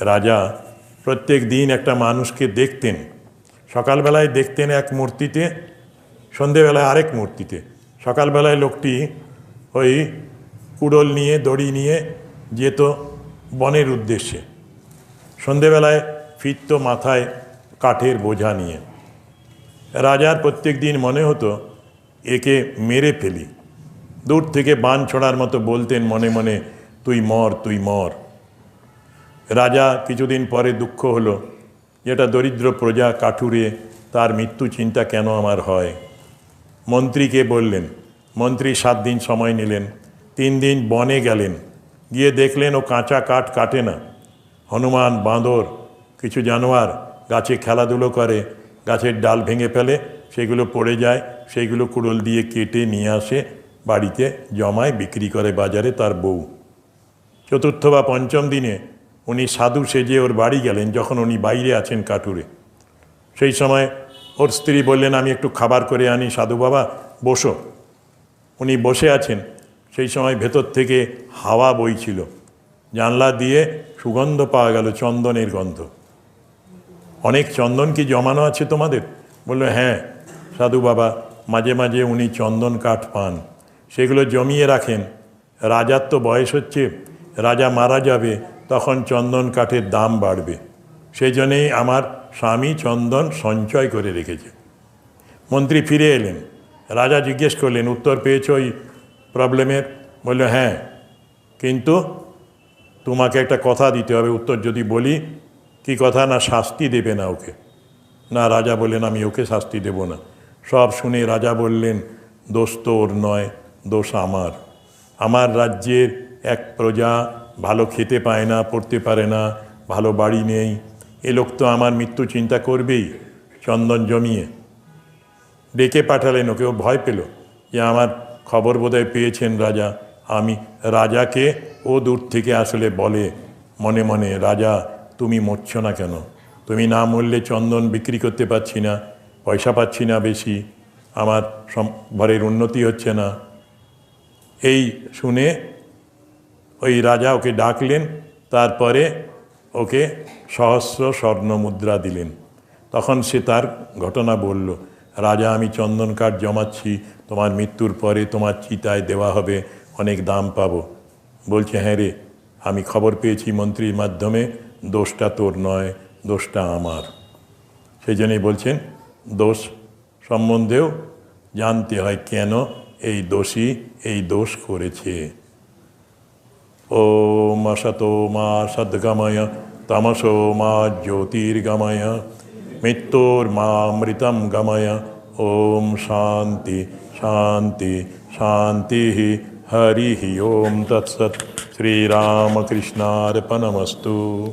রাজা প্রত্যেক দিন একটা মানুষকে দেখতেন। সকালবেলায় দেখতেন এক মূর্তিতে, সন্ধেবেলায় আরেক মূর্তিতে। সকালবেলায় লোকটি ওই কুড়ল নিয়ে, দড়ি নিয়ে যেত বনের উদ্দেশ্যে। সন্ধেবেলায় ফিরত মাথায় কাঠের বোঝা নিয়ে। রাজার প্রত্যেক দিন মনে হতো, একে মেরে ফেলি। দূর থেকে বান ছড়ার মতো বলতেন মনে মনে, তুই মর তুই মর। রাজা কিছুদিন পরে দুঃখ হলো। যেটা দরিদ্র প্রজা কাঠুরে, তার মৃত্যু চিন্তা কেন আমার হয়? মন্ত্রীকে বললেন? মন্ত্রী সাত দিন সময় নিলেন, তিন দিন বনে গেলেন, গিয়ে দেখলেন ও কাঁচা কাঠ কাটে না। হনুমান, বাঁদর, কিছু জানোয়ার গাছে খেলাধুলো করে, গাছের ডাল ভেঙে ফেলে, সেগুলো পড়ে যায় সেইগুলো কুড়োল দিয়ে কেটে নিয়ে আসে, বাড়িতে জমায় বিক্রি করে বাজারে তার বউ। চতুর্থ বা পঞ্চম দিনে উনি সাধু সেজে ওর বাড়ি গেলেন যখন উনি বাইরে আছেন কাটুরে। সেই সময় ওর স্ত্রী বললেন, আমি একটু খাবার করে আনি সাধু বাবা, বসো। উনি বসে আছেন। সেই সময় ভেতর থেকে হাওয়া বইছিল। জানলা দিয়ে সুগন্ধ পাওয়া গেল চন্দনের গন্ধ। অনেক চন্দন কি জমানো আছে তোমাদের? বলল হ্যাঁ সাধু বাবা, মাঝে মাঝে উনি চন্দন কাঠ পান। সেগুলো জমিয়ে রাখেন। রাজার তো বয়স হচ্ছে, রাজা মারা যাবে তখন চন্দন কাঠের দাম বাড়বে। সেই জন্যেই আমার স্বামী চন্দন সঞ্চয় করে রেখেছে। মন্ত্রী ফিরে এলেন। রাজা জিজ্ঞেস করলেন, উত্তর পেয়েছ ওই প্রবলেমের? বলল হ্যাঁ কিন্তু তোমাকে একটা কথা দিতে হবে। উত্তর যদি বলি, কি কথা? না শাস্তি দেবে না ওকে। না, রাজা বললেন, আমি ওকে শাস্তি দেব না। সব শুনে রাজা বললেন, দোষ ওর নয়, দোষ আমার। আমার রাজ্যের এক প্রজা ভালো খেতে পায় না, পড়তে পারে না, ভালো বাড়ি নেই। এ লোক তো আমার মৃত্যু চিন্তা করবেই, চন্দন জমিয়ে। ডেকে পাঠালেন ওকে ভয় পেল যে আমার খবর বোধহয় পেয়েছেন রাজা। আমি রাজাকে ও দূর থেকে আসলে বলে, মনে মনে, রাজা, তুমি মরছ না কেন? তুমি না মরলে চন্দন বিক্রি করতে পারছি না, পয়সা পাচ্ছি না বেশি, আমার ঘরের উন্নতি হচ্ছে না। এই শুনে ওই রাজা ওকে ডাকলেন, তারপরে ওকে সহস্র স্বর্ণ মুদ্রা দিলেন। তখন সে তার ঘটনা বলল, রাজা, আমি চন্দন কাঠ জমাচ্ছি, তোমার মৃত্যুর পরে তোমার চিতায় দেওয়া হবে, অনেক দাম পাবো। বলছে হ্যাঁ রে, আমি খবর পেয়েছি মন্ত্রীর মাধ্যমে, দোষটা তোর নয়, দোষটা আমার। সেই জন্যই বলছেন, দোষ সম্বন্ধেও জানতে হয় কেন এই দোষী এই দোষ করেছে? ओम असतो मा सद्गमय, तमसो मा ज्योतिर्गमय मृत्योर्मामृतं गमय। ओम शांति शांति शांति हरि ओम तत्सत्। श्रीरामकृष्णार्पणमस्तु।